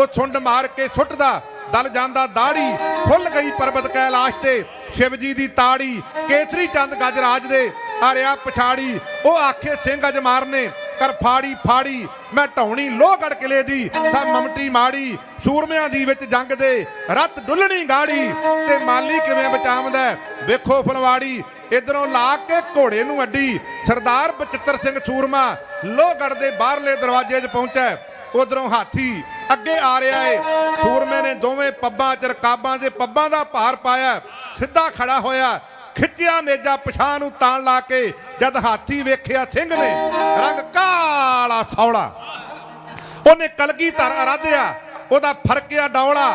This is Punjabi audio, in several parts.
ਉਹ ਸੁੰਡ ਮਾਰ ਕੇ ਸੁੱਟਦਾ, ਦਲ ਜਾਂਦਾ ਦਾੜੀ ਖੁੱਲ ਗਈ ਪਰਬਤ ਕੈਲਾਸ਼ ਤੇ। ਸ਼ਿਵ ਜੀ ਦੀ ਤਾੜੀ, ਕੇਸਰੀ ਚੰਦ ਗਜਰਾਜ ਦੇ ਆਰਿਆ ਪਛਾੜੀ। ਉਹ ਆਖੇ, ਸਿੰਘ ਅਜ ਮਾਰਨੇ, ਕਰ ਫਾੜੀ ਫਾੜੀ। ਮੈਂ ਢੌਣੀ ਲੋਹਗੜ ਕਿਲੇ ਦੀ, ਸਭ ਮਮਟੀ ਮਾੜੀ। ਸੂਰਮਿਆਂ ਦੀ ਵਿੱਚ ਜੰਗ ਦੇ, ਰੱਤ ਡੁੱਲਣੀ ਗਾੜੀ। ਤੇ ਮਾਲੀ ਕਿਵੇਂ ਬਚਾਉਂਦਾ ਵੇਖੋ ਫਲਵਾੜੀ। ਇਧਰੋਂ ਲਾ ਕੇ ਘੋੜੇ ਨੂੰ ਅੱਡੀ। ਸਰਦਾਰ ਬਚਿੱਤਰ ਸਿੰਘ ਸੂਰਮਾ ਲੋਹਗੜ ਦੇ ਬਾਹਰਲੇ ਦਰਵਾਜ਼ੇ 'ਚ ਪਹੁੰਚਾ ਉਧਰੋਂ ਹਾਥੀ ਅੱਗੇ ਆ ਰਿਹਾ ਏ। ਸੂਰਮੇ ਨੇ ਦੋਵੇਂ ਪੱਬਾਂ 'ਚ, ਰਕਾਬਾਂ ਦੇ ਪੱਬਾਂ ਦਾ ਭਾਰ ਪਾਇਆ ਸਿੱਧਾ ਖੜਾ ਹੋਇਆ। ਖਿੱਚਿਆ ਨੇਜਾ ਪਛਾਣ ਨੂੰ ਤਾਣ ਲਾ ਕੇ, ਜਦ ਹਾਥੀ ਵੇਖਿਆ ਸਿੰਘ ਨੇ, ਰੰਗ ਕਾਲਾ ਸੌਲਾ। ਉਹਨੇ ਕਲਗੀ ਧਰ ਅਰਾਧਿਆ, ਉਹਦਾ ਫਰਕਿਆ ਡੌਲਾ,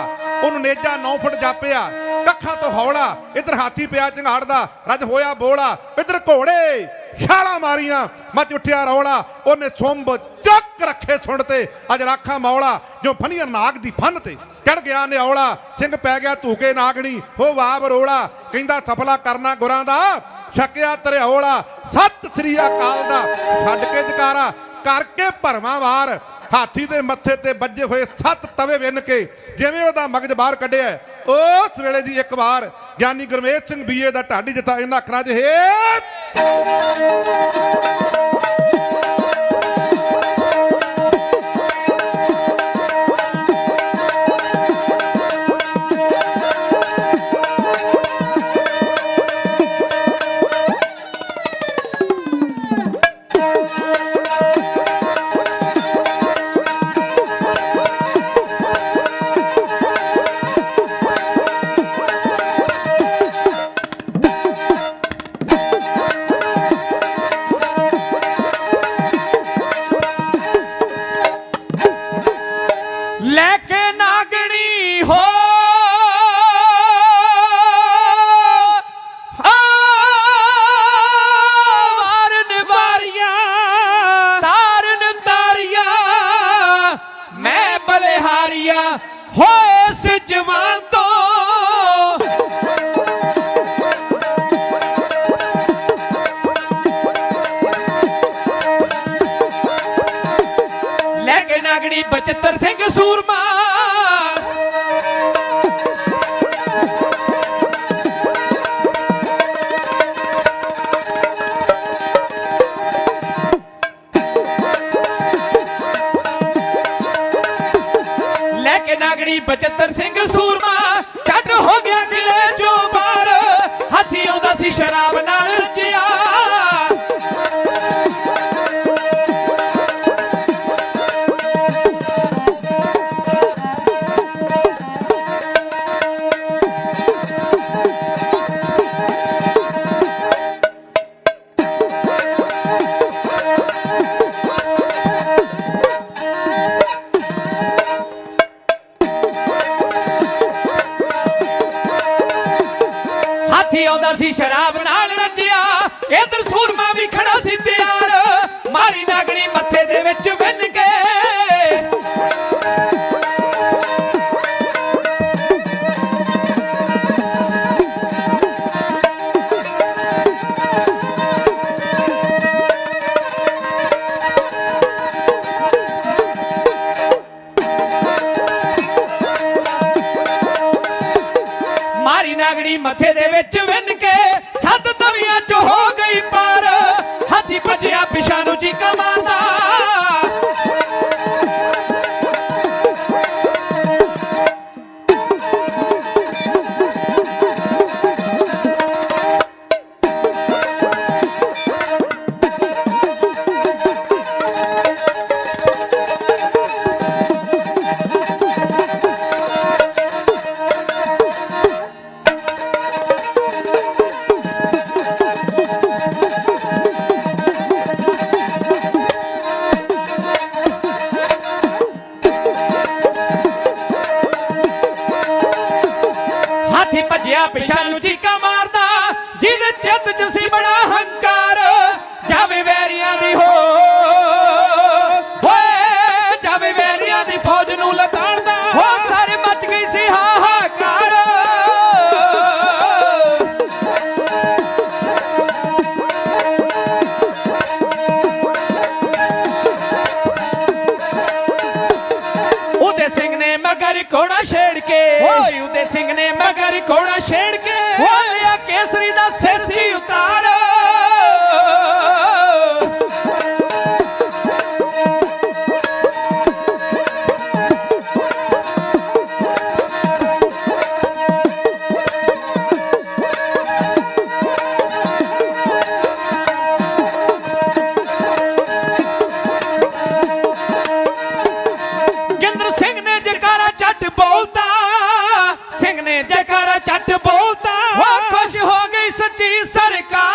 ਉਹਨੂੰ ਨੇਜਾ 9 ਫੁੱਟ ਜਾਪਿਆ। ਕੱਖਾਂ ਤੋਂ ਹੌਲਾ, ਇਧਰ ਹਾਥੀ ਪਿਆ ਚੰਗਾੜ ਦਾ ਰੱਜ ਹੋਇਆ ਬੋਲਾ, ਇਧਰ ਘੋੜੇ, ਛਾਲਾਂ ਮਾਰੀਆਂ, ਮੱਚ ਉੱਠਿਆ ਰੌਲਾ। ਉਹਨੇ ਸੁੰਬ ਚੱਕ ਰੱਖੇ ਸੁਣ ਤੇ। ਅੱਜ ਰਾਖਾ ਮੌਲਾ, ਜੋ ਫਨੀਰ ਨਾਗ ਦੀ ਫਨ ਤੇ। ਚੜ ਗਿਆ ਨਿਉਲਾ ਸਿੰਘ ਪੈ ਗਿਆ ਧੂਕੇ ਨਾਗਣੀ। ਹੋ ਵਾਹ ਬਰੋਲਾ ਕਹਿੰਦਾ ਸਫਲਾ ਕਰਨਾ ਗੁਰਾਂ ਦਾ। ਛਕਿਆ ਧਰਿਆਉਲਾ ਸਤਿ ਸ੍ਰੀ ਅਕਾਲ ਦਾ। ਛੱਡ ਕੇ ਜਕਾਰਾ, ਕਰਕੇ ਭਰਵਾਂ ਵਾਰ। ਹਾਥੀ ਦੇ ਮੱਥੇ ਤੇ ਵੱਜੇ ਹੋਏ ਸੱਤ ਤਵੇ ਵਿੰਨ ਕੇ। ਜਿਵੇਂ ਉਹਦਾ ਮਗਜ ਬਾਹਰ ਕੱਢਿਆ ਉਸ ਵੇਲੇ ਦੀ ਇੱਕ ਵਾਰ, ਗਿਆਨੀ ਗੁਰਮੇਜ ਸਿੰਘ ਬੀਏ ਦਾ ਢਾਡੀ ਜਥਾ ਇਹਨਾਂ ਅੱਖਰਾਂ 'ਚ ਹੇ ਲੈ ਕੇ ਨਾਗਣੀ ਕੇ ਨਾਗਣੀ ਸਿੰਘ ਸੂਰਮਾ। ਲੈ ਕੇ ਨਾਗਣੀ ਬਚਿੱਤਰ ਸਿੰਘ ਸੂਰਮਾ, ਛੱਡ ਹੋ ਗਿਆ ਕਿਲੇ ਚੋਂ ਬਾਹਰ। ਹਾਥੀ ਆਉਂਦਾ ਸੀ ਸ਼ਰਾਬ ਨਾਲ ਰੱਜਿਆ ਆਉਂਦਾ ਸੀ ਸ਼ਰਾਬ ਨਾਲ ਰੱਜਿਆ। ਇਧਰ ਸੂਰਮਾ ਵੀ ਖੜਾ ਸੀ ਤਿਆਰ। ਮਾਰੀ ਨਾਗਣੀ ਮਾਰੀ ਨਾਗਣੀ ਮੱਥੇ ਦੇ ਵਿੱਚ ਵਿੰਨ ਕੇ ਸੱਤ ਤਵੀਆਂ ਚ ਹੋ ਗਈ ਪਾਰ। ਹਾਥੀ ਭੱਜਿਆ ਪਿਛਾ ਨੂੰ ਚੀਕਾ ਮਾਰਦਾ। ਹਾਥੀ ਭੱਜਿਆ ਪਿਛਾ ਨੂੰ ਚੀਕਾ ਮਾਰਦਾ ਜਿਸ ਚਿੱਤ ਚ ਸੀ ਬੜਾ ਹੰਕਾਰ, ਜਾਵੇ ਵੈਰੀਆਂ ਦੀ ਹੋ। ঘোড়া শের की सरकार